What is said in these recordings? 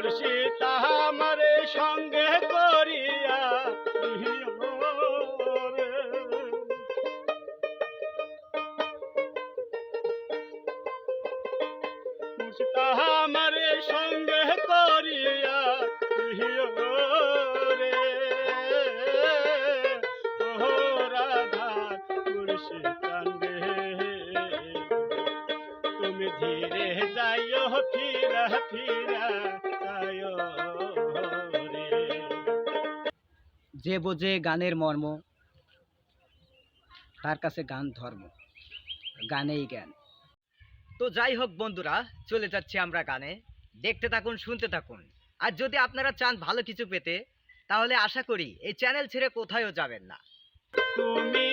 মুর্শিদ আমারে সঙ্গে করিয়া আমারে সঙ্গে করিয়া রে ও রাধা মুর্শিদ তুমি ধীরে যাইও, ফিরা ফিরা। যে বোঝে গানের মর্ম, তার কাছে গান ধর্ম, গানেই জ্ঞান। তো যাই হোক বন্ধুরা, চলে যাচ্ছি আমরা গানে। দেখতে থাকুন, শুনতে থাকুন। আর যদি আপনারা চান ভালো কিছু পেতে, তাহলে আশা করি এই চ্যানেল ছেড়ে কোথায়ও যাবেন না। তুমি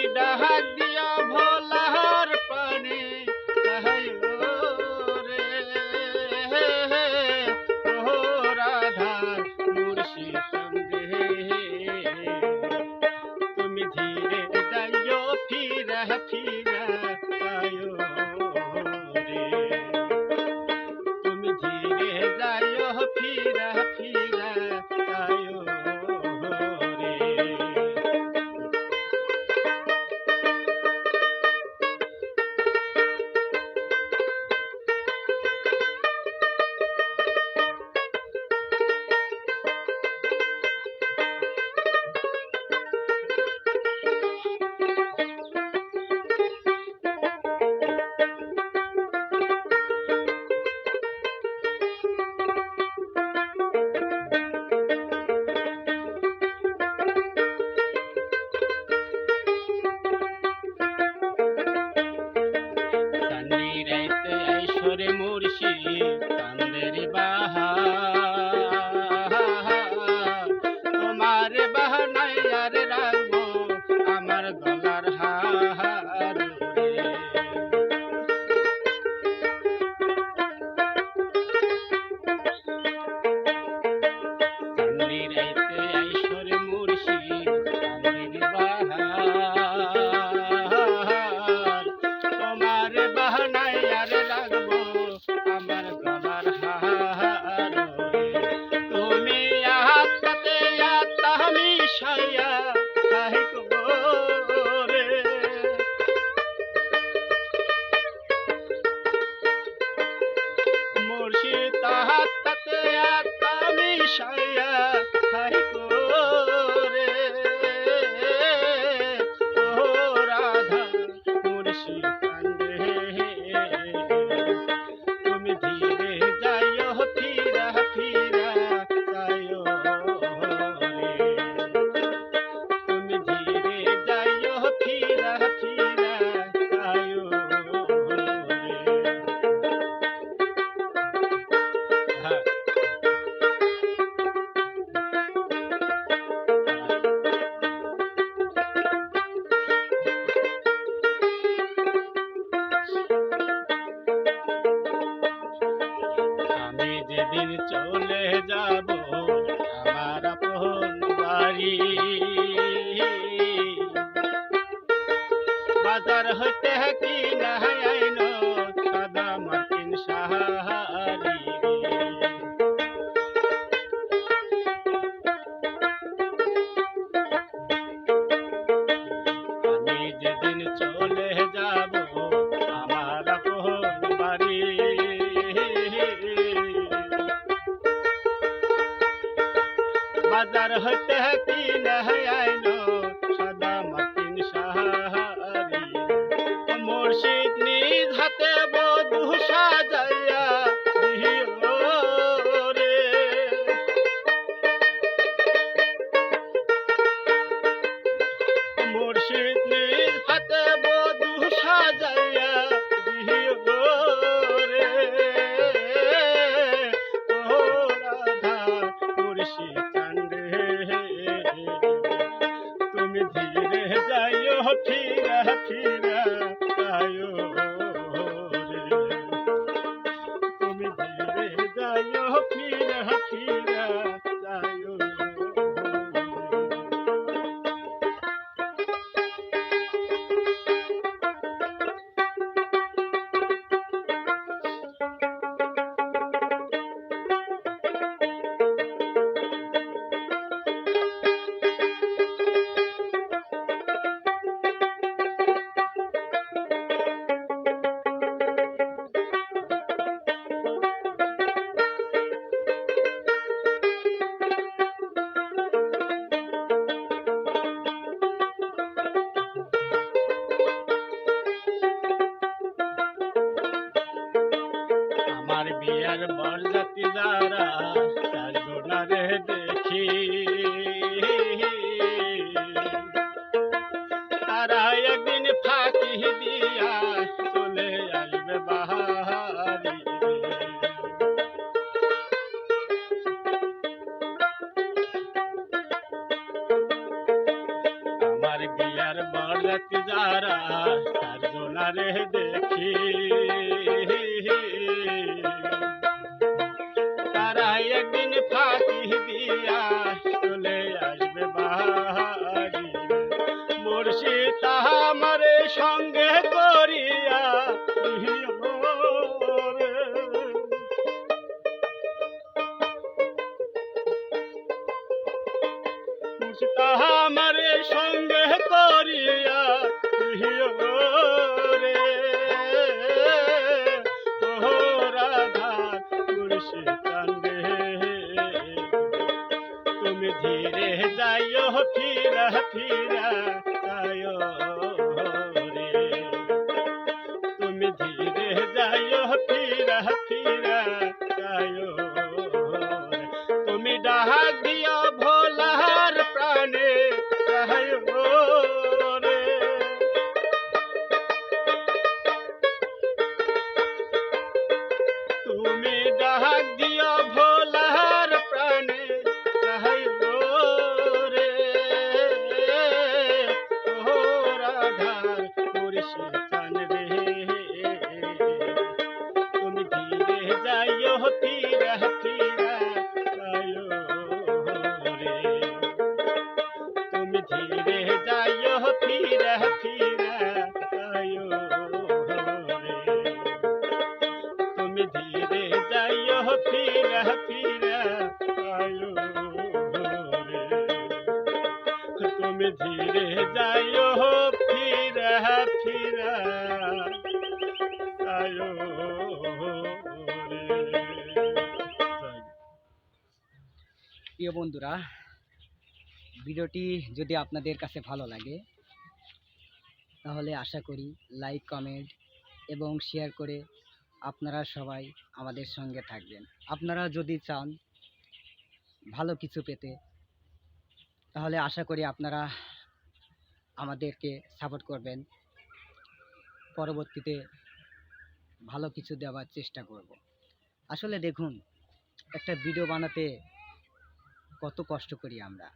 বাজার হইতে কি না আইন? সাদা মার্কিন সাহারি। আমি যেদিন চলে যাব বিয়ার বরযাত্রী যারা চারজনারে দেখি তারা একদিন ফাঁকি দিয়া চলে আসবে বাহারি আমার বিয়ার বরযাত্রী যারা চারজনারে দেখি তারা একদিন দিয়া চলে আসবে মুর্শিদ আমারে সঙ্গে করিয়া দিও রে। মুর্শিদ সঙ্গে চান্দে তুমি ধীরে যাইও ফিরা ফিরা যাইও রে তুমি ধীরে যাইও ফিরা ফিরা ধীরে যাইও ফিরা ফিরা। আয়ো প্রিয় বন্ধুরা, ভিডিওটি যদি আপনাদের কাছে ভালো লাগে, তাহলে আশা করি লাইক, কমেন্ট এবং শেয়ার করে আপনারা সবাই আমাদের সঙ্গে থাকবেন। আপনারা যদি চান ভালো কিছু পেতে তাহলে আশা করি আপনারা আমাদেরকে সাপোর্ট করবেন। পরবর্তীতে ভালো কিছু দেওয়ার চেষ্টা করব। আসলে দেখুন, একটা ভিডিও বানাতে কত কষ্ট করি আমরা।